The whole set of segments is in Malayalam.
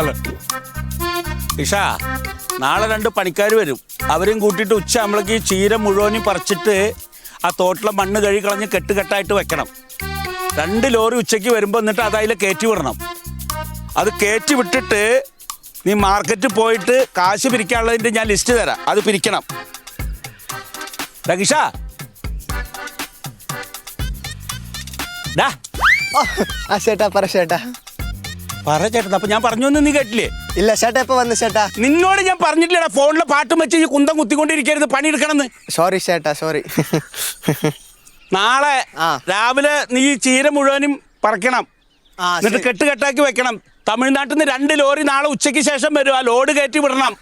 അല്ല ഇഷ നാളെ രണ്ട് പണിക്കാർ വരും. അവരെയും കൂട്ടിയിട്ട് ഉച്ച നമ്മളേക്ക് ചീര മുഴുവനും പറിച്ചിട്ട് ആ തോട്ടിലെ മണ്ണ് കഴുകി കളഞ്ഞ് കെട്ടുകെട്ടായിട്ട് വെക്കണം. രണ്ട് ലോറി ഉച്ചയ്ക്ക് വരുമ്പോൾ എന്നിട്ട് അത് അതിൽ കയറ്റി വിടണം. അത് കയറ്റി വിട്ടിട്ട് നീ മാർക്കറ്റിൽ പോയിട്ട് കാശ് പിരിക്കാനുള്ളതിന്റെ ഞാൻ ലിസ്റ്റ് തരാം. അത് പിരിക്കണം. രകിഷ ആ ചേട്ടാ പറ ചേട്ടാ പറ ചേട്ടാ അപ്പൊ ഞാൻ പറഞ്ഞു നീ കേട്ടില്ലേ? ഇല്ല ചേട്ടാ ഇപ്പൊ വന്ന് ചേട്ടാ നിന്നോട് ഞാൻ പറഞ്ഞിട്ടില്ലടാ ഫോണിലെ പാട്ടും വെച്ച് ഈ കുന്തം കുത്തിക്കൊണ്ടിരിക്കരുത് പണിയെടുക്കണമെന്ന്. സോറി ചേട്ടാ സോറി നാളെ ആ. രാവിലെ നീ ചീര മുഴുവനും പറക്കണം. എന്നിട്ട്. കെട്ട് കെട്ടാക്കി വെക്കണം. തമിഴ്നാട്ടിൽ നിന്ന് രണ്ട് ലോറി നാളെ ഉച്ചയ്ക്ക് ശേഷം വരും. ആ ലോഡ് കയറ്റി വിടണം.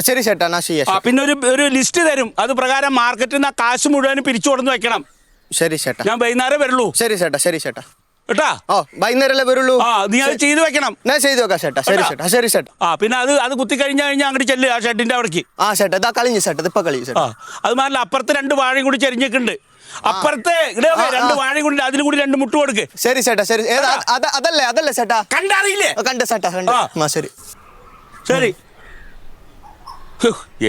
ശരി ചേട്ടാ എന്നാ ചെയ്യാം ആ പിന്നെ ഒരു ഒരു ലിസ്റ്റ് തരും. അത് പ്രകാരം മാർക്കറ്റിൽ നിന്ന് ആ കാശ് മുഴുവനും പിരിച്ചു കൊടുന്ന് വെക്കണം. ശരി ചേട്ടാ. ഞാൻ വൈകുന്നേരം വരുള്ളൂ. ശരി ചേട്ടാ ശരി ചേട്ടാ. കേട്ടാ? ഓ വൈകുന്നേരല്ലേ വരുള്ളൂ? ആ നീ അത് ചെയ്ത് വെക്കണം. ഞാൻ ചെയ്തു നോക്കാം ചേട്ടാ ശരി കേട്ടാ? ചേട്ടാ ശരി ചേട്ടാ. ആ പിന്നെ അത് അത് കുത്തി കഴിഞ്ഞാൽ കഴിഞ്ഞാൽ അങ്ങോട്ട് ചെല്ലുക ആ ഷെഡിന്റെ അവിടേക്ക്. ആ ചേട്ടാ ഇതാ കളിഞ്ഞു ചേട്ടാ ഇപ്പൊ കളിഞ്ഞു ആ ചേട്ടാ അത് മാറില്ല അപ്പുറത്ത് രണ്ട് വാഴയും കൂടി ചെരിഞ്ഞിട്ടുണ്ട്. അപ്പുറത്തെ ഇവിടെ ഒക്കെ രണ്ട്. വാഴയും കൂടി അതിൽ കൂടി രണ്ട് മുട്ട് കൊടുക്ക്. ശരി ചേട്ടാ ശരി. ഏതാ അത- അതല്ലേ അതല്ലേ ചേട്ടാ? കണ്ടറിയില്ലേ? കണ്ട് ചേട്ടാ കണ്ട്. ആ. ആ ശരി. ശരി.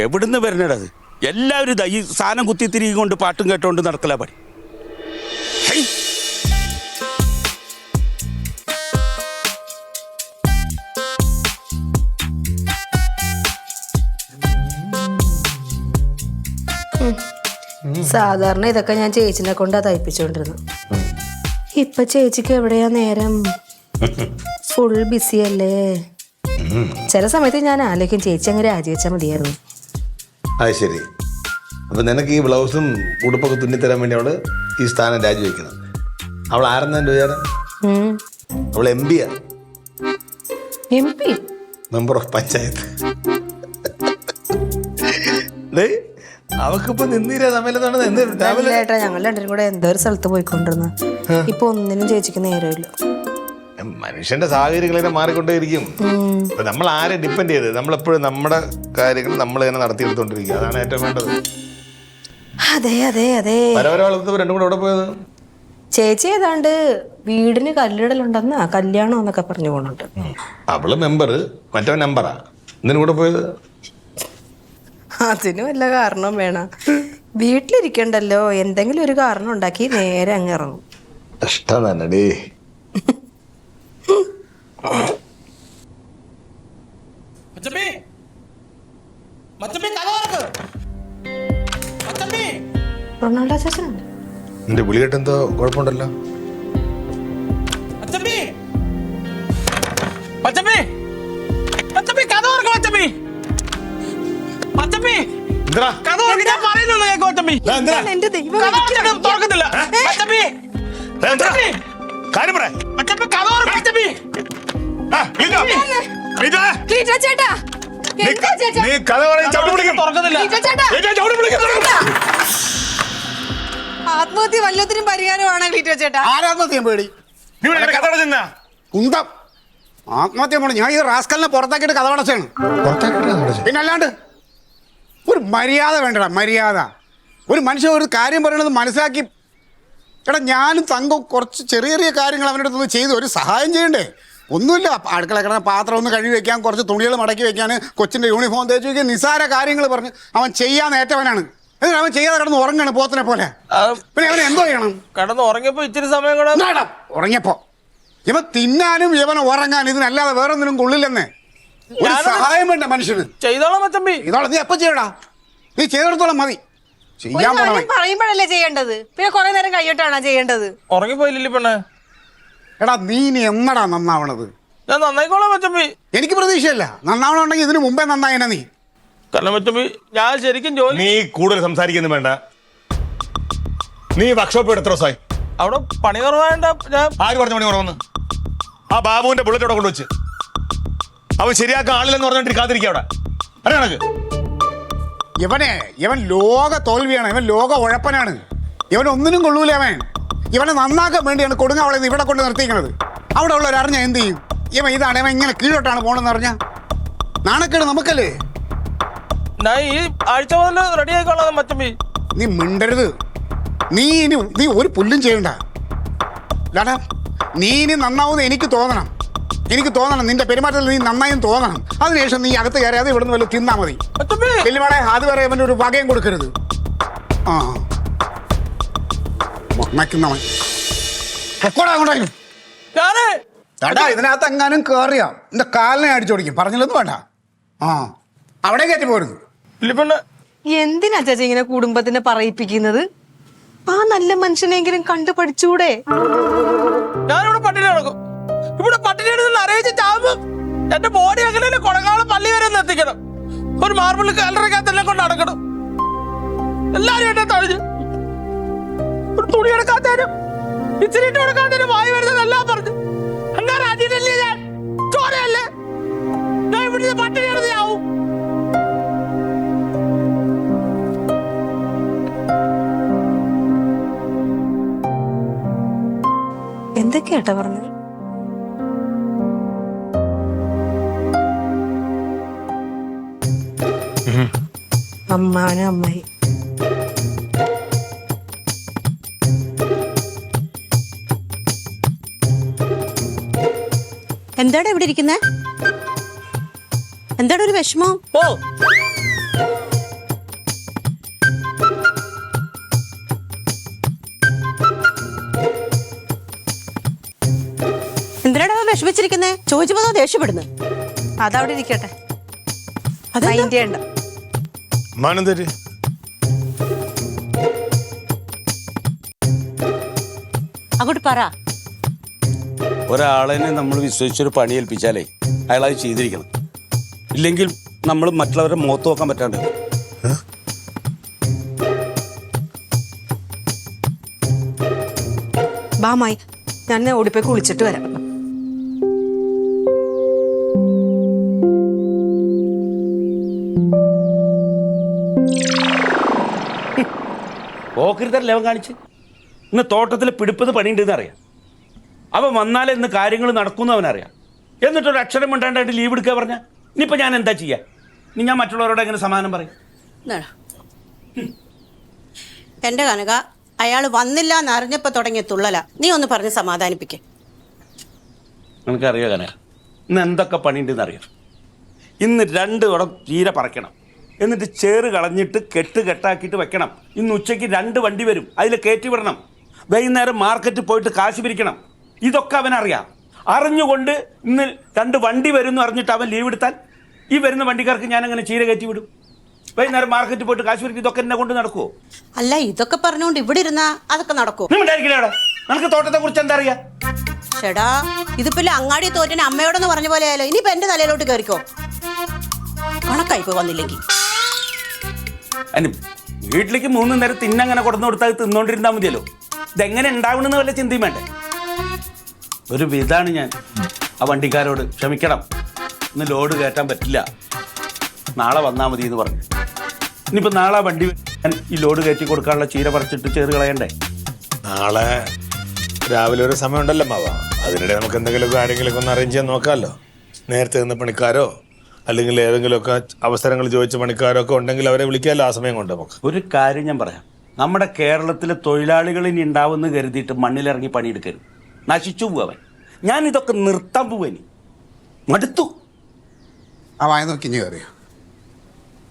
എവിടുന്ന് വരണടത് എല്ലാവരും ഇതാ ഈ സാധനം കുത്തി തിരികെ കൊണ്ട് പാട്ടും കേട്ടോണ്ട് നടക്കല പണി. സാധാരണ ഇതൊക്കെ ഞാൻ ചേച്ചിനെ കൊണ്ടാ തയ്പ്പിച്ചോണ്ടിരുന്നു ഇപ്പൊ ചേച്ചിക്ക് എവിടെയാ നേരം? ഫുൾ ബിസി അല്ലേ? ചില സമയത്ത് ഞാൻ ആലോചിക്കും ചേച്ചി അങ്ങനെ രാജിവെച്ചാൽ മതിയായിരുന്നു. അത് ശരി അപ്പം നിനക്ക് ഈ ബ്ലൗസും ഉടുപ്പൊക്കെ തുന്നിത്തരാൻ വേണ്ടി അവൾ ഈ സ്ഥാനം രാജിവെക്കുന്നത് അവൾ ആരെന്നെ വിചാരം? ഉം. അവൾ M P M P member of panchayat. അവക്കിപ്പോ തമ്മിലെന്നാണ് ഞങ്ങൾ രണ്ടുപേരും കൂടെ എന്തോ ഒരു സ്ഥലത്ത് പോയിക്കൊണ്ടിരുന്നു. ഇപ്പൊ ഒന്നിനും ചേച്ചിക്ക് നേരമില്ല. മനുഷ്യന്റെ സാഹചര്യങ്ങൾ ഇങ്ങനെ മാറിക്കൊണ്ടേയിരിക്കും. അപ്പൊ നമ്മൾ ആരെ ഡിപ്പെൻഡ് ചെയ്ത്? നമ്മളെപ്പോഴും നമ്മുടെ കാര്യങ്ങൾ നമ്മൾ തന്നെ നടത്തിയെടുത്തോണ്ടിരിക്കുക അതാണ് ഏറ്റവും വേണ്ടത്. അതെ അതെ അതെ. പരവരവളത്ത് രണ്ടും കൂടെ എവിടെ പോയത്? ചേച്ചി ഏതാണ്ട് വീടിന് കല്ലിടലുണ്ടെന്നാ കല്യാണം എന്നൊക്കെ പറഞ്ഞു പോണുണ്ട്. അവൾ മെമ്പർ മറ്റവൻ നമ്പറാ എന്തിനു കൂടെ പോയത്? അതിന് വല്ല കാരണം വേണം. വീട്ടിലിരിക്കണ്ടല്ലോ. എന്തെങ്കിലും ഒരു കാരണം ഉണ്ടാക്കി നേരെ അങ്ങ് ഇറങ്ങും. കഷ്ടം തന്നെ ഡേ മച്ചമ്പി മച്ചമ്പി കഥ തുറക്ക്. മച്ചമ്പി റൊണാൾഡോ ചേച്ചനുണ്ട് നിന്റെ വിളികെട്ട് എന്തോ കുഴപ്പമുണ്ടല്ലോ? മച്ചമ്പി മച്ചമ്പി മച്ചമ്പി കഥ തുറക്ക് മച്ചമ്പി മച്ചമ്പി എന്താ കഥ തുറക്ക്. ഞാൻ പറയുന്നു കേക്ക് മച്ചമ്പി എന്റെ ദൈവം കഥ തുറക്കത്തില്ല. കാര്യം പറ. ക്ലീറ്റോ ചേട്ടാ. എന്താ ചേട്ടാ. നീ കഥ പറയും ചവിട്ടി പിടിക്കും. തുറക്കത്തില്ല ക്ലീറ്റോ ചേട്ടാ. ഏറ്റാ, ചവിട്ടി പിടിക്കും. ആത്മഹത്യ വല്ലത്തിനും പരിഹാരമാണ് ക്ലീറ്റോ ചേട്ടാ? ആരാത്മഹത്യ പേടി? നീ ഇവിടെ കഥ പറഞ്ഞാ കുന്തം. ആത്മഹത്യ പോണ ഞാൻ ഈ റാസ്കലിനെ പുറത്താക്കിയിട്ട് കഥ അടച്ചാണ് പിന്നെ അല്ലാണ്ട് ഒരു മര്യാദ വേണ്ടടാ മര്യാദ. ഒരു മനുഷ്യൻ ഒരു കാര്യം പറയണത് മനസ്സിലാക്കി. എടാ ഞാനും തങ്കം കുറച്ച് ചെറിയ ചെറിയ കാര്യങ്ങൾ അവന്റെ അടുത്ത് ചെയ്തു ഒരു സഹായം ചെയ്യണ്ടേ? ഒന്നുമില്ല. അടുക്കള കിടന്ന പാത്രം ഒന്ന് കഴുകി വെക്കാൻ കുറച്ച് തുണികൾ മടക്കി വെക്കാൻ കൊച്ചിന്റെ യൂണിഫോം തേച്ച് വെക്കാൻ നിസ്സാര കാര്യങ്ങൾ പറഞ്ഞ് അവൻ ചെയ്യാൻ ഏറ്റവനാണ് എന്നിട്ട് അവൻ ചെയ്യാതെ കിടന്ന് ഉറങ്ങാണ് പോത്തിനെ പോലെ. പിന്നെ അവൻ എന്തോ ചെയ്യണം? കിടന്ന് ഉറങ്ങിയപ്പോ ഇച്ചിരി സമയം കൂടെ ഉറങ്ങിയപ്പോ. ഇവൻ തിന്നാനും ഇവൻ ഉറങ്ങാനും ഇതിനല്ലാതെ വേറൊന്നിനും കൊള്ളില്ലെന്നേ. ഒരു സഹായം വേണ്ട മനുഷ്യന്. ചെയ്തോളാം മച്ചമ്പി ഇതോളം നീ എപ്പോ ചെയ്യടാ? നീ ചെയ്തെടുത്തോളം മതി. ചെയ്യാൻ പറയുമ്പോഴല്ലേ ചെയ്യേണ്ടത്? പിന്നെ കുറെ നേരം കഴിയിട്ടാണോ ചെയ്യേണ്ടത്? ഉറങ്ങിപ്പോയില്ലേ പെണ്ണെ? എടാ നീ ഇനി എന്നടാ നന്നാവണത്? ഞാൻ നന്നായിക്കോളാം മച്ചമ്പി എനിക്ക് പ്രതീക്ഷയല്ല. നന്നാവണമെങ്കിൽ ഇതിനു മുമ്പേ നന്നായനെ നീ. കാരണം മച്ചമ്പി ഞാൻ ശരിക്കും ജോലി നീ കൂടുതൽ സംസാരിക്കുന്നു വേണ്ട. നീ വർക്ക്ഷോപ്പ് എത്ര ദിവസമായി അവിടെ പണി കുറവായോണ്ടാ ഞാൻ ആര് പറഞ്ഞ പണി കുറവെന്ന്? ആ ബാബുവിന്റെ ബുള്ളറ്റ് അവിടെ കൊണ്ടുവച്ച്. അവൻ ശരിയാക്കാൻ ആളില്ലെന്ന് പറഞ്ഞിട്ട് കാത്തിരിക്കുക അവിടെ. അറിയണക്ക് ഇവനെ ഇവൻ ലോക തോൽവിയാണ്. ഇവൻ ലോക ഉഴപ്പനാണ്. ഇവൻ ഒന്നിനും കൊള്ളൂല അവൻ. ഇവനെ നന്നാക്കാൻ വേണ്ടിയാണ് കൊടുങ്ങാവളെ ഇവിടെ കൊണ്ട് നിർത്തിയിരിക്കുന്നത് അവിടെ ഉള്ളവർ ഒരു എന്ത് ചെയ്യും? ഇവൻ ഇതാണ് ഇവൻ ഇങ്ങനെ കീഴോട്ടാണ് പോണെന്ന് അറിഞ്ഞ? നാണക്കേട് നമുക്കല്ലേ? ഞാൻ ഈ ആഴ്ച മുതൽ റെഡി ആയിക്കോളാം മച്ചമ്പി നീ മിണ്ടരുത്. നീ ഇനി നീ ഒരു പുല്ലും ചെയ്യണ്ട. ലാടാ നീ ഇനി നന്നാവുന്ന എനിക്ക് തോന്നണം. എനിക്ക് തോന്നണം നിന്റെ പെരുമാറ്റത്തിൽ നീ നന്നായും തോന്നണം. അതിനുശേഷം നീ അകത്ത് കയറിയാതെ ഇവിടുന്ന് വല്ല തിന്നാ മതി. അത് വരെ അവന്റെ ഒരു വകയും കൊടുക്കരുത്. ആ. ഞാനേ ചേട്ടാ ഇതിനകത്ത് എങ്ങാനും കേറിയാ. എന്റെ കാലിനെ അടിച്ചോടിക്കും. പറഞ്ഞില്ലെന്ന് വേണ്ട. ആ അവിടെ കയറ്റി പോരുന്നു ഇല്ലിപ്പണ്ണ എന്തിനാ ചേച്ചി ഇങ്ങനെ കുടുംബത്തിനെ പറയിപ്പിക്കുന്നത്? ആ നല്ല മനുഷ്യനെങ്കിലും കണ്ടു പഠിച്ചൂടെ? ഞാനിവിടെ പട്ടിണി നടക്കും ഇവിടെ പട്ടിണി എടുത്തുള്ള അറിയിച്ച ചാമ്പ് എന്റെ ബോഡി അങ്ങനെ കൊടങ്ങാളം പള്ളി വരെ എത്തിക്കണം? ഒരു മാർബിൾ കല്ലറക്കകത്ത് തന്നെ കൊണ്ട് നടക്കണം. എല്ലാരും എന്നെ തഴഞ്ഞു. തുണി എടുക്കാത്തതിനും ഇച്ചിരി ഇട്ട് കൊടുക്കാത്തതിനും വായി വരുന്നതെല്ലാം പറഞ്ഞു. അങ്ങനെ അടിയിട്ടല്ലേ ഞാൻ? ചോരയല്ലേ? ഞാൻ ഇവിടുത്തെ പട്ടിണി എന്തൊക്കെയാട്ടാ പറഞ്ഞത്? അമ്മാനും അമ്മായി. എന്താണ് ഇവിടെ ഇരിക്കുന്നേ? എന്താടാ ഒരു വിഷമം? ഓ എന്തിനാടാ വിഷമിച്ചിരിക്കുന്നേ? ചോദിച്ചപ്പോ ദേഷ്യപ്പെടുന്നു അതവിടെ ഇരിക്കട്ടെ? മൈൻഡ് ചെയ്യണ്ട. മാനന്തര്. അങ്ങോട്ട് പറ. ഒരാളെ നമ്മൾ വിശ്വസിച്ചൊരു പണി ഏൽപ്പിച്ചാലേ അയാൾ അത് ചെയ്തിരിക്കണം. ഇല്ലെങ്കിൽ നമ്മൾ മറ്റുള്ളവരെ മുഖത്ത് നോക്കാൻ പറ്റാണ്ട്. ബാമായി ഞാൻ ഓടിപ്പോയി കുളിച്ചിട്ട് വരാം. പോക്കരുത്തല്ലേ അവൻ കാണിച്ച്? ഇന്ന് തോട്ടത്തിൽ പിടിപ്പത് പണിയുണ്ടെന്ന് അറിയാം. അവൻ വന്നാലേ ഇന്ന് കാര്യങ്ങൾ നടക്കുന്നു അവനറിയാം. എന്നിട്ടൊരു അക്ഷരം മിണ്ടാണ്ടായിട്ട് ലീവ് എടുക്കുക പറഞ്ഞ? ഇനിയിപ്പോൾ ഞാൻ എന്താ ചെയ്യുക ഇനി ഞാൻ മറ്റുള്ളവരോട് എങ്ങനെ സമാധാനം പറയും? എന്റെ കനക അയാൾ വന്നില്ല എന്ന് അറിഞ്ഞപ്പോ തുടങ്ങിയ തുള്ളല. നീ ഒന്ന് പറഞ്ഞ് സമാധാനിപ്പിക്കേ. നിനക്കറിയോ കനക? ഇന്ന് എന്തൊക്കെ പണിയുണ്ടെന്ന് അറിയാം ഇന്ന് രണ്ട് വടം ചീര പറിക്കണം. എന്നിട്ട് ചേറ് കളഞ്ഞിട്ട് കെട്ട് കെട്ടാക്കിയിട്ട് വെക്കണം. ഇന്ന് ഉച്ചയ്ക്ക് രണ്ട് വണ്ടി വരും. അതിൽ കയറ്റി വിടണം. വൈകുന്നേരം മാർക്കറ്റിൽ പോയിട്ട് കാശ് പിരിക്കണം. ഇതൊക്കെ അവനറിയാം അറിഞ്ഞുകൊണ്ട് ഇന്ന് രണ്ട് വണ്ടി വരുന്നു അറിഞ്ഞിട്ട് അവൻ ലീവ് എടുത്താൽ ഈ വരുന്ന വണ്ടിക്കാർക്ക് ഞാൻ അങ്ങനെ ചീര കയറ്റി വിടും. വൈകുന്നേരം മാർക്കറ്റിൽ പോയിട്ട് കാശ് പിരിക്കും ഇതൊക്കെ എന്നെ കൊണ്ട് നടക്കുമോ അല്ല ഇതൊക്കെ പറഞ്ഞുകൊണ്ട് ഇവിടെ ഇരുന്നാ അതൊക്കെ നടക്കും. നമുക്ക് അവിടെ? നിനക്ക് തോട്ടത്തെ കുറിച്ച് എന്താ അറിയാം? ചേടാ ഇതിപ്പോ അങ്ങാടി തോറ്റിന് അമ്മയോടെന്ന് പറഞ്ഞ പോലെ ആയാലോ? ഇനിയിപ്പോ എന്റെ തലയിലോട്ട് കയറിക്കോ കണക്കായിപ്പോ വന്നില്ലെങ്കിൽ. അതിന് വീട്ടിലേക്ക് മൂന്ന് നേരം തിന്നങ്ങനെ കൊടുന്നു കൊടുത്താൽ തിന്നോണ്ടിരുന്നാ തിന്നോണ്ടിരുന്നാൽ മതിയല്ലോ. ഇതെങ്ങനെ ഉണ്ടാവണമെന്ന് വല്ല ചിന്തയും വേണ്ടേ? ഒരു വിധാണ് ഞാൻ ആ വണ്ടിക്കാരോട് ക്ഷമിക്കണം. ഇന്ന് ലോഡ് കയറ്റാൻ പറ്റില്ല. നാളെ വന്നാൽ മതി എന്ന് പറഞ്ഞു. ഇനിയിപ്പോൾ നാളെ വണ്ടി ഞാൻ ഈ ലോഡ് കയറ്റി കൊടുക്കാനുള്ള ചീര പറിച്ചിട്ട് ചേർ കളയണ്ടേ? നാളെ രാവിലെ ഒരു സമയം ഉണ്ടല്ലോ മാവ. അതിനിടെ നമുക്ക് എന്തെങ്കിലും ആരെങ്കിലുമൊക്കെ ഒന്ന് അറേഞ്ച് ചെയ്യാൻ നോക്കാമല്ലോ. നേരത്തെ നിന്ന് പണിക്കാരോ അല്ലെങ്കിൽ ഏതെങ്കിലുമൊക്കെ അവസരങ്ങൾ ചോദിച്ച പണിക്കാരോ ഒക്കെ ഉണ്ടെങ്കിൽ അവരെ വിളിക്കാമല്ലോ ആ സമയം കൊണ്ട് നമുക്ക്. ഒരു കാര്യം ഞാൻ പറയാം. നമ്മുടെ കേരളത്തിലെ തൊഴിലാളികൾ ഇനി ഉണ്ടാവുമെന്ന് കരുതിയിട്ട് മണ്ണിലിറങ്ങി പണിയെടുക്കരുത്. നശിച്ചു പോവൻ ഞാൻ ഇതൊക്കെ നിർത്താൻ പോവനി. മടുത്തു. ആ വായി നോക്കി ഇനി കയറിയോ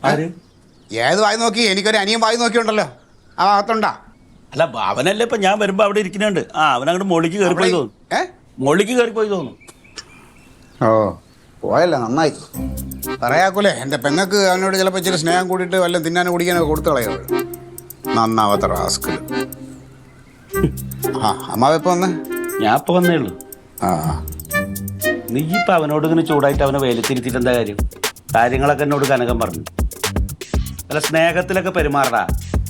ആര്? ഏത് വായി നോക്കി? എനിക്കൊരു അനിയൻ വായി നോക്കിയുണ്ടല്ലോ. ആ ഭാഗത്തുണ്ടാ? അല്ല അവനല്ലേ ഇപ്പൊ ഞാൻ വരുമ്പോ അവിടെ ഇരിക്കുന്നുണ്ട്. ആ അവനങ്ങോട്ട് മോളിക്ക് പോയി തോന്നുന്നു. ഏ? മോളിക്ക് പോയി തോന്നുന്നു. ഓ പോയല്ല നന്നായി. പറയാക്കൂലേ എന്റെ പെങ്ങൾക്ക് അവനോട് ചിലപ്പോൾ ഇച്ചിരി സ്നേഹം കൂടിയിട്ട് വല്ല തിന്നാനും കുടിക്കാനൊക്കെ കൊടുത്തു കളയോ നന്നാവാത്ത റാസ്കൽ ആ അമ്മാവ് എപ്പോൾ വന്നേ? ഞാൻ ഇപ്പൊ വന്നേ ഉള്ളൂ. ആ. നീ ഇപ്പൊ അവനോട് ഇങ്ങനെ ചൂടായിട്ട് അവനെ വേലത്തിരുത്തിയിട്ട് എന്താ കാര്യം? കാര്യങ്ങളൊക്കെ എന്നോട് കനകം പറഞ്ഞു. അല്ല സ്നേഹത്തിലൊക്കെ പെരുമാറടാ.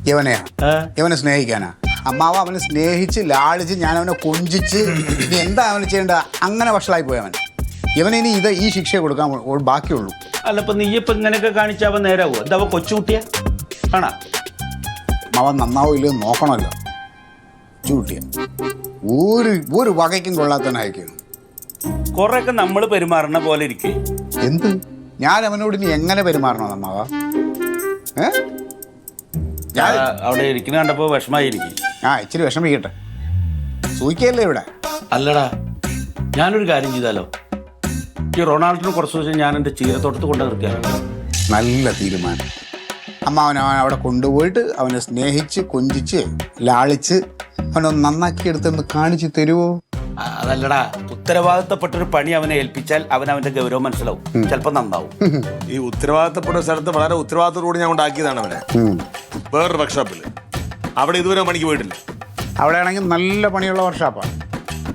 യവനെയാ? ഏ? യവനെ സ്നേഹിക്കാനാ? അമ്മാവ് അവനെ സ്നേഹിച്ച് ലാളിച്ച് ഞാൻ അവനെ കൊഞ്ചിച്ച് ഇനി എന്താ അവന് ചെയ്യേണ്ട അങ്ങനെ വഷളായി പോയവൻ അവൻ. ഇവന് ഇനി ഇത് ഈ ശിക്ഷ കൊടുക്കാൻ ഉ- ബാക്കിയുള്ളൂ. അല്ല ഇപ്പൊ നീ ഇപ്പൊ ഇങ്ങനെയൊക്കെ കാണിച്ചാ അവൻ നേരാവോ? എന്താ അവൻ കൊച്ചുകുട്ടിയാ? ആണാ? അവൻ നന്നാവോ ഇല്ലയോ നോക്കണമല്ലോ. ചൂട്ടിയ ഒരു ഒരു വകയ്ക്കും കൊള്ളാത്തവനായിരിക്കും. കൊറേയൊക്കെ നമ്മൾ പെരുമാറുന്ന പോലെ ഇരിക്കേ. എന്ത്? ഞാൻ അവനോട് ഇനി എങ്ങനെ പെരുമാറണം ഏ? ഞാൻ അവിടെ ഇരിക്കുന്ന കണ്ടപ്പോ വിഷമായി എനിക്ക് ആ ഇച്ചിരി വിഷമിക്കട്ടെ. സൂക്കിയല്ലേ ഇവിടെ? അല്ലടാ ഞാനൊരു കാര്യം ചെയ്താലോ? ഈ റൊണാൾഡിന് കുറച്ച് ദിവസം ഞാൻ എന്റെ ചീരത്തോട്ടത്ത് കൊണ്ടു നിർത്തിയാലോ? നല്ല തീരുമാനം. അമ്മ അവൻ അവൻ അവിടെ കൊണ്ടുപോയിട്ട് അവനെ സ്നേഹിച്ച് കൊഞ്ചിച്ച് ലാളിച്ച് അവനൊന്ന് നന്നാക്കി എടുത്തൊന്ന് കാണിച്ചു തരുമോ അതല്ലടാ അതല്ലടാ. ഉത്തരവാദിത്തപ്പെട്ടൊരു പണി അവനെ ഏൽപ്പിച്ചാൽ അവൻ അവന്റെ ഗൗരവം മനസ്സിലാവും. ചിലപ്പോ നന്നാവും. ഈ ഉത്തരവാദിത്തപ്പെട്ട സ്ഥലത്ത് വളരെ ഉത്തരവാദിത്തത്തോട് ഞാൻ ഉണ്ടാക്കിയതാണ് അവനെ. വേറൊരു വർക്ക്ഷോപ്പിൽ അവിടെ ഇതുവരെ പണിക്ക് പോയിട്ടില്ല. അവിടെ ആണെങ്കിൽ നല്ല പണിയുള്ള വർക്ക്ഷോപ്പാണ്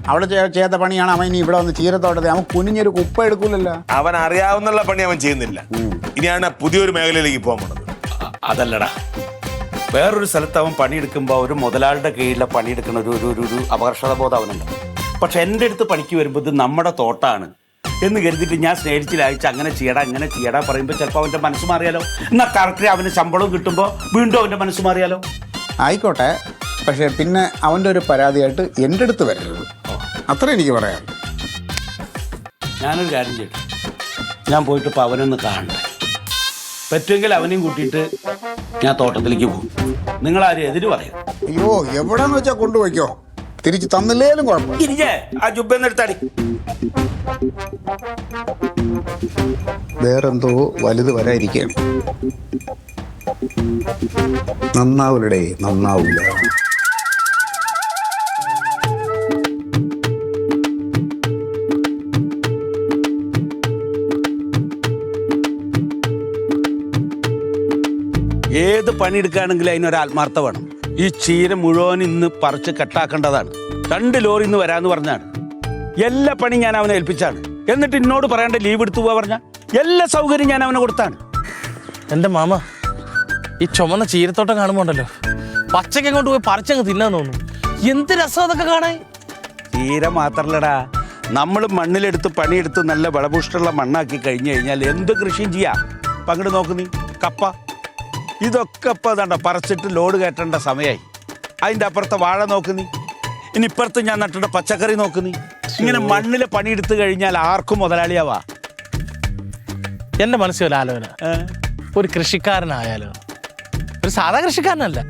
അവിടെ ചെയ്ത പണിയാണ് അവൻ ഇനി ഇവിടെ വന്ന് ചീരത്തോട്ടത്തിൽ. അവൻ കുനിഞ്ഞൊരു കുപ്പ എടുക്കൂലല്ലോ. അവൻ അറിയാവുന്നുള്ള പണി അവൻ ചെയ്യുന്നില്ല. ഇനിയാണ് പുതിയൊരു മേഖലയിലേക്ക് പോകാൻ പോണത്. അതല്ലടാ. വേറൊരു സ്ഥലത്ത് അവൻ പണിയെടുക്കുമ്പോൾ ഒരു മുതലാളിയുടെ കീഴിലെ പണിയെടുക്കുന്ന ഒരു ഒരു ഒരു ഒരു അപകർഷത ബോധം അവനുണ്ട്. പക്ഷെ എന്റെ അടുത്ത് പണിക്ക് വരുമ്പോൾ ഇത് നമ്മുടെ തോട്ടാണ്. എന്ന് കരുതിയിട്ട് ഞാൻ സ്നേഹിച്ചിലയച്ച് അങ്ങനെ ചെയ്യടാ അങ്ങനെ ചെയ്യടാ പറയുമ്പോൾ ചിലപ്പോൾ അവന്റെ മനസ്സ് മാറിയാലോ? എന്നാൽ കറക്റ്റ് അവന് ശമ്പളം കിട്ടുമ്പോൾ വീണ്ടും അവന്റെ മനസ്സ് മാറിയാലോ? ആയിക്കോട്ടെ പക്ഷേ പിന്നെ അവന്റെ ഒരു പരാതിയായിട്ട് എന്റെ അടുത്ത് വരരുത്. അത്ര എനിക്ക് പറയാം ഞാനൊരു കാര്യം ചെയ്യട്ടെ. ഞാൻ പോയിട്ട് ഇപ്പോൾ അവനൊന്ന് കാണണ്ടേ പറ്റുമെങ്കിൽ അവനെയും കൂട്ടിയിട്ട് ഞാൻ തോട്ടത്തിലേക്ക് പോകും. നിങ്ങൾ ആരും എതിര് പറയും അയ്യോ എവിടെന്ന് വെച്ചാൽ കൊണ്ടുപോയിക്കോ? തിരിച്ച് തന്നില്ലേലും കുഴപ്പമില്ല. ഇരിക്കേ ആ ജുബെന്നെടുത്താടി വേറെന്തോ വലുത് വരാതിരിക്കുകയാണ് നന്നാവൂലടേ നന്നാവൂല. ഏത് പണിയെടുക്കുകയാണെങ്കിൽ അതിനൊരു ആത്മാർത്ഥ വേണം. ഈ ചീര മുഴുവൻ ഇന്ന് പറിച്ച് കെട്ടാക്കേണ്ടതാണ്. രണ്ട് ലോറി ഇന്ന് വരാന്ന് പറഞ്ഞാണ്. എല്ലാ പണി ഞാൻ അവനെ ഏൽപ്പിച്ചാണ്. എന്നിട്ട് എന്നോട് പറയേണ്ട ലീവ് എടുത്തു പോവാ പറഞ്ഞ. എല്ലാ സൗകര്യം ഞാൻ അവനെ കൊടുത്താണ്. എന്റെ മാമ ഈ ചുമന്ന ചീരത്തോട്ടം കാണുമ്പോണ്ടല്ലോ പച്ചയ്ക്ക് അങ്ങോട്ട് പോയി പറിച്ചങ്ങ് തിന്നാൻ തോന്നുന്നു എന്ത് രസം അതൊക്കെ കാണാൻ? ചീര മാത്രല്ലടാ. നമ്മൾ മണ്ണിലെടുത്ത് പണിയെടുത്ത് നല്ല വിളപുഷ്ടമുള്ള മണ്ണാക്കി കഴിഞ്ഞു കഴിഞ്ഞാൽ എന്ത് കൃഷിയും ചെയ്യാം. അപ്പം അങ്ങോട്ട് നോക്ക് നീ. കപ്പ. ഇതൊക്കെ ഇപ്പോൾ അതാണ്ട പറിച്ചിട്ട് ലോഡ് കയറ്റേണ്ട സമയമായി അതിന്റെ അപ്പുറത്തെ വാഴ നോക്കുന്നു ഇനി ഇപ്പുറത്ത് ഞാൻ നട്ടിട്ട പച്ചക്കറി നോക്കുന്നു ഇങ്ങനെ മണ്ണിൽ പണിയെടുത്ത് കഴിഞ്ഞാൽ ആർക്കും മുതലാളിയാവാ. എന്റെ മനസ്സിൽ ഒരു ആലോചന? ഒരു കൃഷിക്കാരനായാലോ? ഒരു സാധാ കൃഷിക്കാരനല്ല.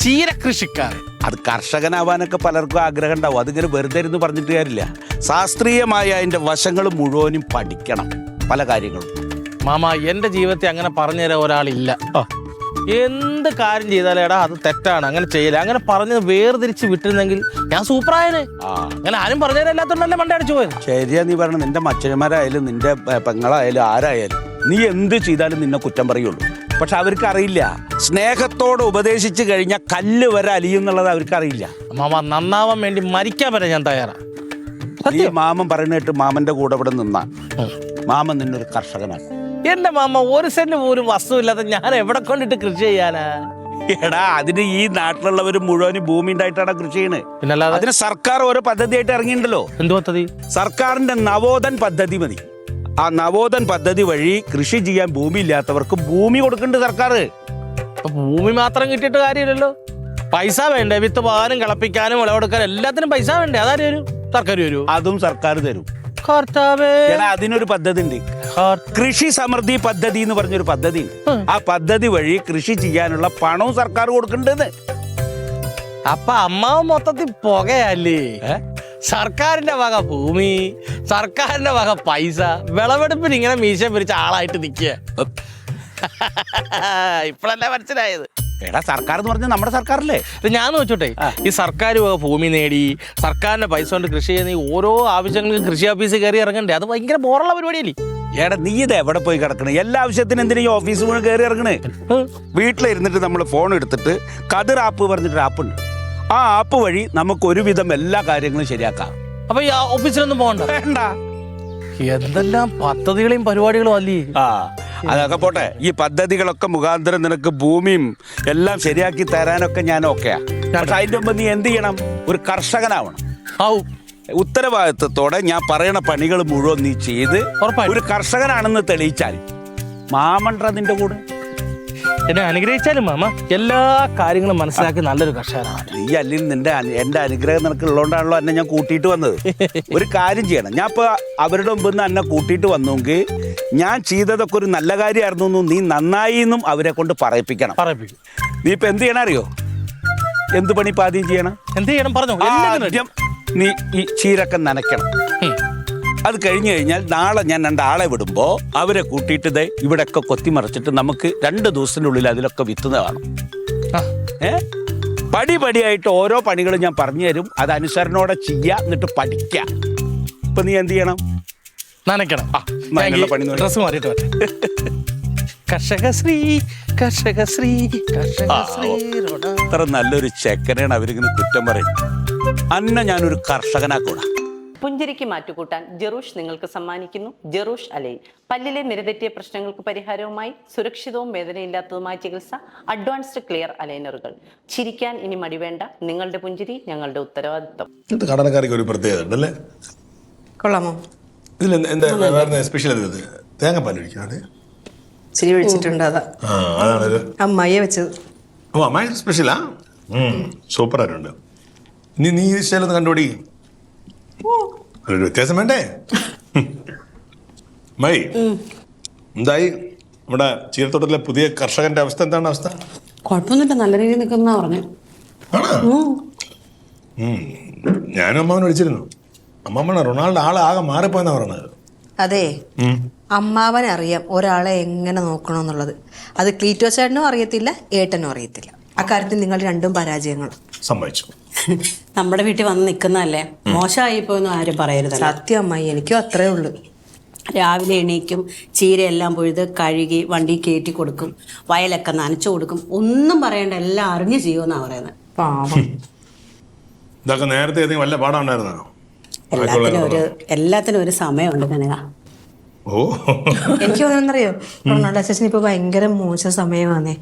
ചീര കൃഷിക്കാരൻ. അത് കർഷകനാവാനൊക്കെ പലർക്കും ആഗ്രഹം ഉണ്ടാവും. അതിങ്ങനെ വെറുതെ ഇരുന്ന് പറഞ്ഞിട്ട് കാര്യമില്ല. ശാസ്ത്രീയമായ അതിന്റെ വശങ്ങൾ മുഴുവനും പഠിക്കണം. പല കാര്യങ്ങളും. മാമ എന്റെ ജീവിതത്തെ അങ്ങനെ പറഞ്ഞു തരാൻ ഒരാളില്ല. എന്ത് കാര്യം ചെയ്താലും എടാ അത് തെറ്റാണ്. അങ്ങനെ ചെയ്യില്ല. അങ്ങനെ പറഞ്ഞത് വേർതിരിച്ച് വിട്ടിരുന്നെങ്കിൽ ഞാൻ സൂപ്പറായനെ അങ്ങനെ ആരും പറഞ്ഞു തരാല്ലാത്തോണ്ടല്ലേ മണ്ട അടിച്ചു പോയത്? ശരിയാ നീ പറഞ്ഞു നിന്റെ മച്ചന്മാരായാലും നിന്റെ പെങ്ങളായാലും ആരായാലും നീ എന്ത് ചെയ്താലും നിന്നെ കുറ്റം പറയുള്ളൂ. പക്ഷെ അവർക്ക് അറിയില്ല. സ്നേഹത്തോടെ ഉപദേശിച്ചു കഴിഞ്ഞാൽ കല്ല് വരെ അലിയും എന്നുള്ളത് അവർക്ക് അറിയില്ല. മാമ നന്നാവാൻ വേണ്ടി മരിക്കാൻ വരെ ഞാൻ തയ്യാറാണ് മാമൻ പറയുന്നിട്ട് മാമന്റെ കൂടെ ഇവിടെ നിന്നാ. മാമൻ നിന്നൊരു കർഷകനാണ്. എന്റെ മാമ ഒരു സെന്റ് പോലും വസ്തുവില്ലാതെ ഞാൻ എവിടെ കൊണ്ടിട്ട് കൃഷി ചെയ്യാനാ? എടാ അതിന് ഈ നാട്ടിലുള്ളവർ മുഴുവൻ ഭൂമി ഉണ്ടായിട്ടാണ് കൃഷി ചെയ്യുന്നത് പിന്നല്ലാതെ? അതിന് സർക്കാർ ഓരോ പദ്ധതിയായിട്ട് ഇറങ്ങിയിട്ടുണ്ടല്ലോ. എന്ത് പദ്ധതി? സർക്കാരിന്റെ നവോദൻ പദ്ധതി മതി. ആ നവോദൻ പദ്ധതി വഴി കൃഷി ചെയ്യാൻ ഭൂമി ഇല്ലാത്തവർക്ക് ഭൂമി കൊടുക്കുന്നുണ്ട് സർക്കാർ. ഭൂമി മാത്രം കിട്ടിയിട്ട് കാര്യമില്ലല്ലോ. പൈസ വേണ്ടേ? വിത്ത് പോകാനും കിളപ്പിക്കാനും വിളവെടുക്കാനും എല്ലാത്തിനും പൈസ വേണ്ടേ? അതാരും വരും സർക്കാർ വരൂ അതും സർക്കാർ തരും. കർത്താവേ. എടാ അതിനൊരു പദ്ധതി ഉണ്ട് കൃഷി സമൃദ്ധി പദ്ധതി എന്ന് പറഞ്ഞൊരു പദ്ധതി ഉണ്ട് ആ പദ്ധതി വഴി കൃഷി ചെയ്യാനുള്ള പണവും സർക്കാർ കൊടുക്കണ്ടെന്ന് അപ്പൊ അമ്മാവ് മൊത്തത്തിൽ പുകയല്ലേ? സർക്കാരിന്റെ വക ഭൂമി സർക്കാരിന്റെ വക പൈസ വിളവെടുപ്പിന് ഇങ്ങനെ മീശ പിരിച്ച ആളായിട്ട് നിൽക്കുക. ഇപ്പോഴല്ലേ മനസ്സിലായത്? എടാ സർക്കാർ എന്ന് പറഞ്ഞാൽ നമ്മുടെ സർക്കാരല്ലേ? ഇത് ഞാൻ നോച്ചോട്ടെ ഈ സർക്കാർ ഭൂമി നേടി സർക്കാരിന്റെ പൈസ കൊണ്ട് കൃഷി ചെയ്യുന്ന ഈ ഓരോ ആവശ്യങ്ങൾക്കും കൃഷി ഓഫീസിൽ കയറി ഇറങ്ങണ്ടേ? അത് ഭയങ്കര ബോറുള്ള പരിപാടിയല്ലേ? എടാ നീ ഇത് എവിടെ പോയി കിടക്കണേ? എല്ലാ ആവശ്യത്തിനും എന്തിനാ ഈ ഓഫീസ് മുഴുവൻ കയറി ഇറങ്ങണേ? വീട്ടിലിരുന്നിട്ട് നമ്മൾ ഫോൺ എടുത്തിട്ട് കതിർ ആപ്പ് പറഞ്ഞിട്ട് ആപ്പ് ഉണ്ട്. ആ ആപ്പ് വഴി നമുക്ക് ഒരുവിധം എല്ലാ കാര്യങ്ങളും ശരിയാക്കാം. അപ്പൊ ഈ ഓഫീസിലൊന്നും പോകണ്ട. വേണ്ട. എന്തെല്ലാം പദ്ധതികളെയും പരിപാടികളും അല്ലേ? ആ. അതൊക്കെ പോട്ടെ. ഈ പദ്ധതികളൊക്കെ മുഖാന്തരം നിനക്ക് ഭൂമിയും എല്ലാം ശരിയാക്കി തരാനൊക്കെ ഞാൻ ഓക്കെയാ. പക്ഷെ അതിന്റെ മുമ്പ് നീ എന്ത് ചെയ്യണം? ഒരു കർഷകനാവണം. ആവും ഉത്തരവാദിത്വത്തോടെ ഞാൻ പറയണ പണികൾ മുഴുവൻ നീ ചെയ്ത് ഒരു കർഷകനാണെന്ന് തെളിയിച്ചാൽ മാമണ്ട്ര നിന്റെ കൂടെ? എന്നെ അനുഗ്രഹിച്ചാലും മാമ എല്ലാ കാര്യങ്ങളും മനസ്സിലാക്കി നല്ലൊരു കർഷകനാണ്. നീ അല്ലെങ്കിൽ നിന്റെ അനു- എന്റെ അനുഗ്രഹം നിനക്ക് ഉള്ളതുകൊണ്ടാണല്ലോ എന്നെ ഞാൻ കൂട്ടിയിട്ട് വന്നത്. ഒരു കാര്യം ചെയ്യണം. ഞാൻ ഇപ്പൊ അവരുടെ മുമ്പിൽ നിന്ന് എന്നെ കൂട്ടിയിട്ട് വന്നെങ്കിൽ ഞാൻ ചെയ്തതൊക്കെ ഒരു നല്ല കാര്യമായിരുന്നു എന്നും നീ നന്നായി എന്നും അവരെ കൊണ്ട് പറയിപ്പിക്കണം. പറയിപ്പിക്കും. നീ ഇപ്പൊ എന്ത് ചെയ്യണം അറിയോ? എന്ത് പണി ഇപ്പൊ ആദ്യം ചെയ്യണം? എന്ത് ചെയ്യണം? പറഞ്ഞോ ready. ആദ്യം നീ ഈ ചീരക്ക നനയ്ക്കണം. ഉം. അത് കഴിഞ്ഞു കഴിഞ്ഞാൽ നാളെ ഞാൻ രണ്ടാളെ വിടുമ്പോൾ അവരെ കൂട്ടിയിട്ട് ദേ ഇവിടെയൊക്കെ കൊത്തിമറിച്ചിട്ട് നമുക്ക് രണ്ട് ദിവസത്തിനുള്ളിൽ അതിലൊക്കെ വിത്തുന്ന കാണും. ഏ? പടി പടിയായിട്ട് ഓരോ പണികളും ഞാൻ പറഞ്ഞു തരും. അത് അനുസരണോടെ ചെയ്യുക എന്നിട്ട് പഠിക്കുക ഇപ്പൊ നീ എന്ത് ചെയ്യണം? നനയ്ക്കണം. ഡ്രസ് മാറിയിട്ട്. അത്ര നല്ലൊരു ചെക്കനെയാണ് അവരിങ്ങനെ കുറ്റം പറയും. അന്ന ഞാനൊരു കർഷകനാക്കൂടാ പുഞ്ചിരിക്ക് മാറ്റുകൂട്ടാൻ ജെറൂഷ് നിങ്ങൾക്ക് സമ്മാനിക്കുന്നു. ജെറൂഷ് അലൈൻ. പല്ലിലെ നിരതെറ്റിയ പ്രശ്നങ്ങൾക്ക് പരിഹാരവുമായി സുരക്ഷിതവും വേദനയില്ലാത്തതുമായ ചികിത്സ അഡ്വാൻസ്ഡ് ക്ലിയർ അലൈനറുകൾ. ചിരിക്കാൻ ഇനി മടി വേണ്ട. നിങ്ങളുടെ പുഞ്ചിരി ഞങ്ങളുടെ ഉത്തരവാദിത്വം. ഇത് കടനക്കാർക്ക് ഒരു പ്രത്യേകത ഉണ്ടല്ലേ കൊള്ളാമോ? ഇതിൽ എന്താ സ്പെഷ്യൽ തേങ്ങാപ്പാൽ ഒഴിക്കാതെ ഇച്ചിരി ഒഴിച്ചിട്ടുണ്ട് അതാ. അതാണൊരു വെച്ചത്. ഓ അമ്മായി സ്പെഷ്യലാ സൂപ്പർ ആയിട്ടുണ്ട്. നീ നീ ഈ സ്റ്റൈൽ ഒന്ന് കണ്ടുപിടി. ഒരു വ്യത്യാസം വേണ്ടേ? മൈ എന്തായി? നമ്മുടെ ചീരത്തോട്ടത്തിലെ പുതിയ കർഷകന്റെ അവസ്ഥ എന്താണ് അവസ്ഥ? കുഴപ്പമൊന്നുമില്ല. നല്ല രീതിയിൽ നിൽക്കുന്ന പറഞ്ഞു. ഞാനും അമ്മാവൻ വിളിച്ചിരുന്നു. അമ്മാമ്മ റൊണാൾഡോ ആളെ ആകെ മാറിപ്പോയെന്നാ പറഞ്ഞത്. അതെ. അമ്മാവൻ അറിയാം ഒരാളെ എങ്ങനെ നോക്കണം എന്നുള്ളത് അത് ക്ലീറ്റോ ചേട്ടനും അറിയത്തില്ല ഏട്ടനും അറിയത്തില്ല. അക്കാര്യത്തിൽ നിങ്ങൾ രണ്ടും പരാജയങ്ങൾ. സമ്മതിച്ചു. നമ്മുടെ വീട്ടിൽ വന്ന് നിൽക്കുന്നതല്ലേ മോശമായി പോയെന്നും ആരും പറയരുത് സത്യം അമ്മായി എനിക്കും അത്രേ ഉള്ളൂ. രാവിലെ എണീക്കും ചീരയെല്ലാം പൊഴുത് കഴുകി വണ്ടി കയറ്റി കൊടുക്കും വയലൊക്കെ നനച്ചു കൊടുക്കും. ഒന്നും പറയണ്ട എല്ലാം അറിഞ്ഞു ചെയ്യുമെന്നാണ് പറയുന്നത് പാവം. ഇതൊക്കെ നേരത്തെ ഏതെങ്കിലും വല്ല പാടാണ്ടായിരുന്നോ? എല്ലാത്തിനും ഒരു എല്ലാത്തിനും ഒരു സമയമുണ്ട് കനക. ഓ. എനിക്ക് തോന്നുന്നറിയോ റൊണാൾഡോ അച്ഛൻ ഇപ്പൊ ഭയങ്കര മോശ സമയമാണേ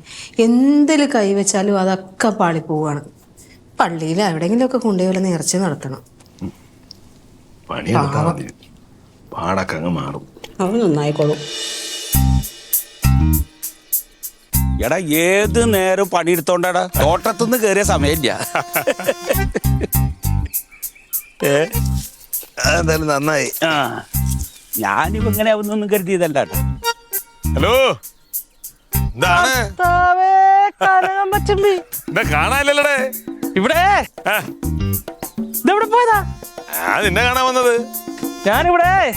എന്തിൽ കൈവച്ചാലും അതൊക്കെ പാളിപ്പോവാണ്. പള്ളിയിൽ എവിടെയെങ്കിലുമൊക്കെ കൊണ്ടുപോയി വല്ല നേർച്ച നടത്തണം. പണി മതി പാടൊക്കെ അങ്ങ് മാറും. അവൻ നന്നായിക്കോളും. എടാ ഏത് നേരം പണിയെടുത്തോണ്ടാടാ? തോട്ടത്തുനിന്ന് കയറിയ സമയമില്ല. ഏ? എന്തായാലും നന്നായി. ആ ഞാനിപ്പോ ഇങ്ങനെ ഒന്നും കരുതിയതല്ല കേട്ടോ. ഹലോ? എന്താണ് കർത്താവേ, കനകമ്പച്ചമ്പി. എന്താ കാണാനില്ലല്ലേ ഇവിടെ? ഇതെവിടെ പോയതാ? ആ നിന്നെ കാണാൻ വന്നത്. ഞാനിവിടെ.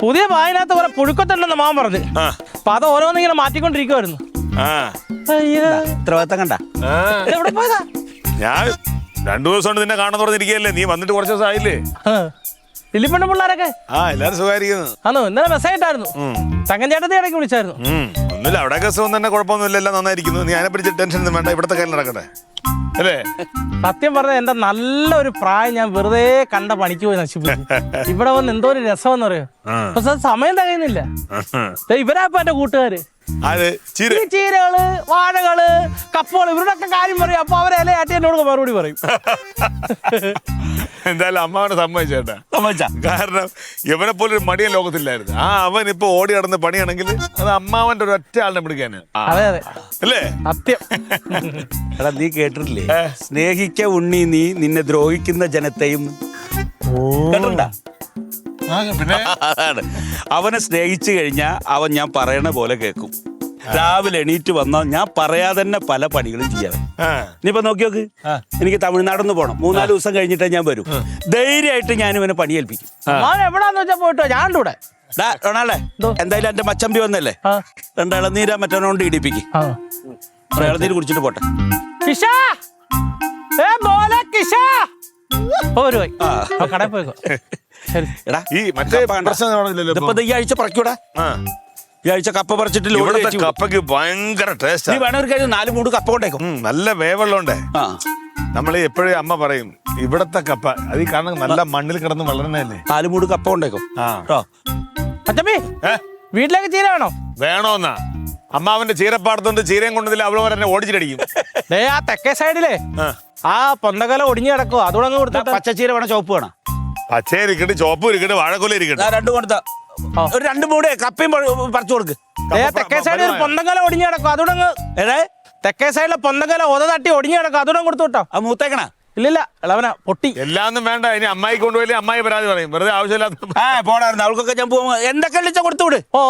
പുതിയ വായനകത്ത് കുറെ പുഴുക്കത്തുണ്ടെന്ന് മാമൻ പറഞ്ഞു. ആ. അപ്പൊ അത് ഓരോന്നിങ്ങനെ മാറ്റിക്കൊണ്ടിരിക്കുവായിരുന്നു. ആ. അയ്യോ. ഉത്തരവാദിത്തം കണ്ട. ആ. എവിടെ പോയതാ? ഞാൻ രണ്ടു ദിവസം കൊണ്ട് നിന്നെ കാണാൻ തുറന്നിരിക്കുകയല്ലേ? നീ വന്നിട്ട് കുറച്ച് ദിവസം ആയില്ലേ? ഇല്ലിപ്പണ്ണ പിള്ളേരൊക്കെ? ആ എല്ലാരും സുഖമായിരിക്കുന്നു. ആണോ ഇന്നലെ മെസ്സേജ് ഇട്ടായിരുന്നു. തങ്കൻ ചേട്ടത്തി ഇടയ്ക്ക് വിളിച്ചായിരുന്നു. ഉം. ഒന്നുമില്ല അവിടെ സുഖം തന്നെ കുഴപ്പമൊന്നുമില്ല എല്ലാം നന്നായിരിക്കുന്നു. നീ അതിനെ പിടിച്ച് ടെൻഷൻ ഒന്നും വേണ്ട ഇവിടുത്തെ കാര്യം നടക്കട്ടെ. അല്ലേ? സത്യം പറഞ്ഞ എന്റെ നല്ലൊരു പ്രായം ഞാൻ വെറുതെ കണ്ട പണിക്ക് പോയി നശിപ്പിച്ചു. ഇവിടെ വന്ന് എന്തോ ഒരു രസമെന്ന് പറയോ പക്ഷെ സമയം തികയുന്നില്ല. ഇവരാപ്പ എന്റെ കൂട്ടുകാര്. ചീരകൾ വാഴകൾ കപ്പകൾ ഇവരുടെ ഒക്കെ കാര്യം പറയും. അപ്പൊ അവരെ ഇലയാട്ടി എന്നോട് മറുപടി പറയും. എന്തായാലും അമ്മാവനെ സമ്മതിച്ചേട്ടാ. സമ്മതിച്ചാ? കാരണം ഇവനെ പോലെ ഒരു മടിയൻ ലോകത്തില്ലായിരുന്നു. ആ അവൻ ഇപ്പൊ ഓടി നടന്ന് പണിയാണെങ്കിൽ അത് അമ്മാവന്റെ ഒരു ഒറ്റ ആളിനെ പിടിക്കാന്. അതെ അതെ. അല്ലേ? സത്യം. എടാ നീ കേട്ടിട്ടില്ലേ? സ്നേഹിക്ക ഉണ്ണി നീ നിന്നെ ദ്രോഹിക്കുന്ന ജനത്തെയും. കേട്ടിട്ടുണ്ടാ? പിന്നെ? അതാണ്. അവനെ സ്നേഹിച്ചു കഴിഞ്ഞാൽ അവൻ ഞാൻ പറയണ പോലെ കേൾക്കും. രാവിലെ എണീറ്റ് വന്നാൽ ഞാൻ പറയാതെ തന്നെ പല പണികളും ചെയ്യാറ്. ആ. ഇനിയിപ്പോ നോക്കി നോക്ക്. എനിക്ക് തമിഴ്നാടൊന്ന് പോകണം മൂന്നാൽ ദിവസം കഴിഞ്ഞിട്ടേ ഞാൻ വരും. ധൈര്യമായിട്ട് ഞാൻ ഇവനെ പണിയേൽപ്പിക്കും. മാൻ എവിടാന്ന് വെച്ചാ പോയിട്ടോ? ഞാൻ ഇവിടെ ഡാ റൊണാൾഡേ എന്തായാലും എന്റെ മച്ചമ്പി വന്നല്ലേ? ആ. രണ്ടിളനീര മറ്റവനോണ്ട് ഇടിപ്പിക്കും. ഇളനീര് കുടിച്ചിട്ട് പോട്ടെ. കിഷാ! ഏ കിഷാ! കടയിൽ പോയിക്കോ. എടാ ഈ മറ്റേ പ്രശ്നം ഇതിപ്പോ ഇപ്പൊ. ദേ ഈ ആഴ്ച പറക്കൂടാ. ആ. ഈ ആഴ്ച കപ്പ പറിച്ചിട്ട് ലോഡ് ഇവിടുത്തെ കയറ്റി വിടും. കപ്പയ്ക്ക് ഭയങ്കര നീ ടേസ്റ്റ് വേണ ഒരു കാര്യം നാല് മൂട് കപ്പ കൊണ്ടേക്കും. നല്ല വേവെള്ളം ആ. നമ്മൾ എപ്പോഴും അമ്മ പറയും ഇവിടത്തെ കപ്പ അത് ഈ കാരണം നല്ല മണ്ണിൽ കിടന്ന് വളരണല്ലേ നാല് മൂട് കപ്പ കൊണ്ടേക്കും. ആ. കേട്ടോ. അച്ചമ്മി ഏ? വീട്ടിലേക്ക് ചീര വേണോ? വേണോന്നാ. അമ്മാവന്റെ ചീരപ്പാടത്തോണ്ട് ചീരയും കൊണ്ടതിൽ അവൾ എന്നെ ഓടിച്ചിട്ടടിക്കും. ദേ ആ തെക്കേ സൈഡിലെ. ആ. ആ പൊന്തകല ഒടിഞ്ഞു കിടക്കോ അതുകൂടെ അങ്ങ് പച്ച പച്ചച്ചീര വേണം? ചുവപ്പ് വേണം? പച്ച ഇരിക്കട്ടെ ചോപ്പ് ഇരിക്കട്ടെ വാഴക്കൊല ഇരിക്കട്ടെ. രണ്ടു രണ്ടും കൊടുത്ത ഒരു രണ്ട് മൂടെ കപ്പയും പറിച്ചു കൊടുക്ക്. തെക്കേ സൈഡിൽ ഒരു പൊന്തങ്കല ഒടിഞ്ഞു കിടക്കും. അതുകൂടെ അങ്ങ് ഏതേ തെക്കേ സൈഡിലെ പൊന്തങ്കല ഒത തട്ടി ഒടിഞ്ഞു കിടക്കും. അതുകൂടെ കൊടുത്തു കേട്ടോ ആ മൂത്തേക്കണ. ഇല്ലില്ല ഇളവന പൊട്ടി. എല്ലാന്നും വേണ്ട ഇനി അമ്മായി കൊണ്ടുപോയി അമ്മായി പരാതി പറയും. വെറുതെ ആവശ്യമില്ലാത്ത ആ പോടായിരുന്നു. അവൾക്കൊക്കെ ഞാൻ പോകുമ്പോ എന്തൊക്കെ വിളിച്ച കൊടുത്തു വിട്. ഓ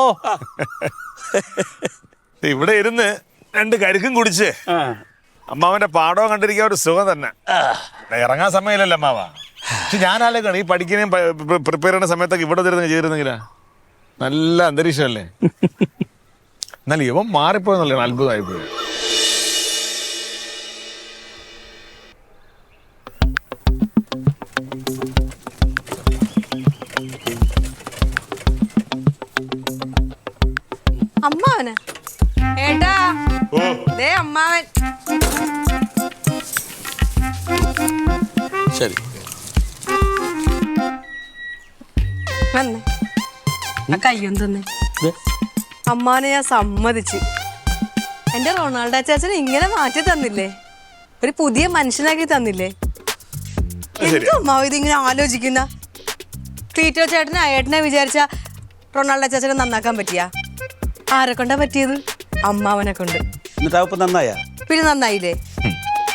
ഇവിടെ ഇരുന്ന് രണ്ട് കരുക്കും കുടിച്ച്. അമ്മാവന്റെ പാടവും കണ്ടിരിക്കാൻ ഒരു സുഖം തന്നെ. ഇറങ്ങാൻ സമയമില്ലല്ലോ അമ്മാവ. പക്ഷെ ഞാനാലോചിക്കണം ഈ പഠിക്കുന്നതും പ്രിപ്പയർ ചെയ്യുന്ന സമയത്തൊക്കെ ഇവിടെ തരുന്ന ചെയ്തിരുന്നെങ്കിലാ? നല്ല അന്തരീക്ഷമല്ലേ? എന്നാൽ ഇവൻ മാറിപ്പോയെന്നല്ലേ അത്ഭുതമായി കയ്യും തന്നെ അമ്മാനെ ഞാൻ സമ്മതിച്ചു. എന്റെ റൊണാൾഡോ അച്ചാച്ചനെ ഇങ്ങനെ മാറ്റി തന്നില്ലേ? ഒരു പുതിയ മനുഷ്യനാക്കി തന്നില്ലേ? എന്തോ അമ്മാവ് ഇതിങ്ങനെ ആലോചിക്കുന്ന? ക്ലീറ്റോ ചേട്ടനെ അയേട്ടനെ വിചാരിച്ച റൊണാൾഡോ അച്ചാച്ചനെ നന്നാക്കാൻ പറ്റിയ? ആരെ കൊണ്ടാ പറ്റിയത്? അമ്മാവനെ കൊണ്ട്. എന്നിട്ട് അവപ്പം നന്നായ? പിന്നെ നന്നായില്ലേ?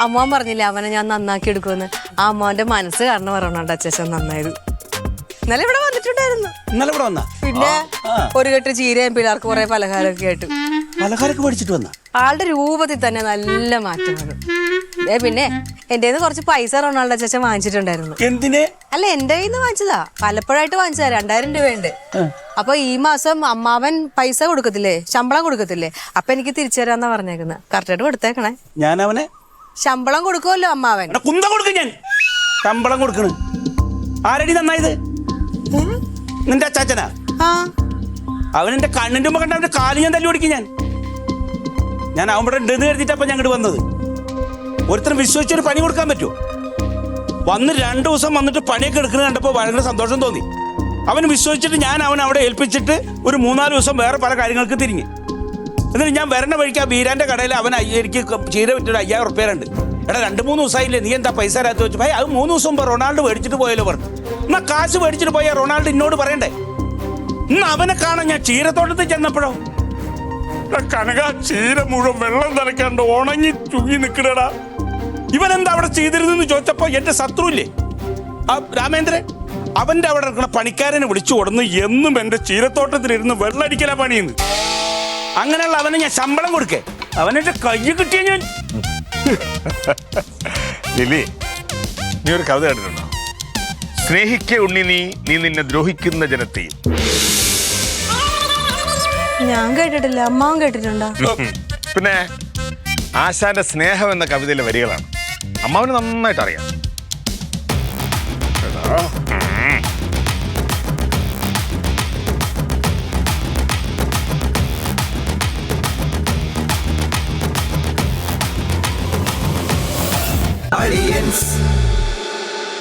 അമ്മാവൻ പറഞ്ഞില്ലേ അവനെ ഞാൻ നന്നാക്കി എടുക്കുമെന്ന് ആ അമ്മാവന്റെ മനസ്സ് കാരണം റൊണാൾഡോ അച്ചാച്ചൻ നന്നായത്. ഇന്നലെ ഇവിടെ ഇന്നലെ ഇവിടെ വന്ന? പിന്നെ ഒരു കെട്ട് ചീരയും പിള്ളേർക്ക് കുറെ പലഹാരമൊക്കെ ആയിട്ട്. പലഹാരമൊക്കെ പഠിച്ചിട്ട് വന്ന? ആളുടെ രൂപത്തിൽ തന്നെ നല്ല മാറ്റം ഏ പിന്നെ എന്റെ കുറച്ച് പൈസ റൊണാൾഡോ ചേച്ചൻ വാങ്ങിച്ചിട്ടുണ്ടായിരുന്നു. എന്തിനെ? അല്ല എന്റെ കയ്യിൽ നിന്ന് വാങ്ങിച്ചതാ. പലപ്പോഴായിട്ട് വാങ്ങിച്ചതാ രണ്ടായിരം രൂപയുണ്ട് അപ്പൊ ഈ മാസം അമ്മാവൻ പൈസ കൊടുക്കത്തില്ലേ? ശമ്പളം കൊടുക്കത്തില്ലേ? അപ്പൊ എനിക്ക് തിരിച്ചു തരാന്നാ പറഞ്ഞേക്കുന്നത് കറക്റ്റായിട്ട് കൊടുത്തേക്കണേ. ഞാൻ അവനെ ശമ്പളം കൊടുക്കുമല്ലോ അമ്മാവൻ. കുന്തം കൊടുക്കും ഞാൻ. ശമ്പളം കൊടുക്കണ്. ആരടി നന്നായത്? നിന്റെ അച്ചാച്ചനാ? അവൻ എന്റെ കണ്ണിന്റെ മുമ്പ് കണ്ട അവന്റെ കാൽ ഞാൻ തല്ലി ഓടിക്കും ഞാൻ. ഞാൻ അവൻ ഇവിടെ ഉണ്ടെന്ന് കരുതിയിട്ടപ്പോ ഞാൻ ഇങ്ങോട്ട് വന്നത്. ഒരുത്തരം വിശ്വസിച്ചൊരു പണി കൊടുക്കാൻ പറ്റുമോ? വന്ന് രണ്ടു ദിവസം വന്നിട്ട് പണിയൊക്കെ എടുക്കുന്നത് കണ്ടപ്പോൾ ഭയങ്കര സന്തോഷം തോന്നി. അവൻ വിശ്വസിച്ചിട്ട് ഞാൻ അവൻ അവിടെ ഏൽപ്പിച്ചിട്ട് ഒരു മൂന്നാൽ ദിവസം വേറെ പല കാര്യങ്ങൾക്ക് തിരിഞ്ഞ്. എന്നിട്ട് ഞാൻ വരണ വഴിക്ക് ആ വീരാന്റെ കടയിൽ അവൻ എനിക്ക് ചീര വിറ്റിട്ട് അയ്യായിരം ഉറപ്പേരുണ്ട് എടാ രണ്ട് മൂന്ന് ദിവസമായില്ലേ നീ എന്താ പൈസ രാത്രി വെച്ചു? ഭയ അത് മൂന്ന് ദിവസം മുമ്പ് റൊണാൾഡോ മേടിച്ചിട്ട് പോയല്ലോ പറഞ്ഞു. എന്നാ കാശ് മേടിച്ചിട്ട് പോയ റൊണാൾഡോ എന്നോട് പറയണ്ടേ? ഇന്ന് അവനെ കാണാൻ ഞാൻ ചീരത്തോട്ടത്തിൽ ചെന്നപ്പോഴോ? കനക ചീര മുഴുവൻ വെള്ളം തലക്കാണ്ട് ഉണങ്ങി ചുങ്ങി നിൽക്കണടാ. ഇവൻ എന്താ അവിടെ ചെയ്തിരുന്നെന്ന് ചോദിച്ചപ്പോ എന്റെ ശത്രു ഇല്ലേ ആ രാമേന്ദ്രൻ അവന്റെ അവിടെ ഇരിക്കുന്ന പണിക്കാരനെ വിളിച്ചു കൊടുന്ന് എന്നും എന്റെ ചീരത്തോട്ടത്തിലിരുന്ന് വെള്ളടിക്കലാ പണിയുന്നു. അങ്ങനെയുള്ള അവന് ഞാൻ ശമ്പളം കൊടുക്കേ. അവനെന്റെ കൈ കിട്ടിയ ഞാൻ ലിലി നീ ഒരു കവിത കേട്ടിട്ടുണ്ടോ? സ്നേഹിക്ക ഉണ്ണി നീ നീ നിന്നെ ദ്രോഹിക്കുന്ന ജനത്തെയും ഞാൻ കേട്ടിട്ടില്ല അമ്മാവും കേട്ടിട്ടുണ്ടോ? പിന്നെ ആശാന്റെ സ്നേഹം എന്ന കവിതയിലെ വരികളാണ്. അമ്മാവിന് നന്നായിട്ട് അറിയാം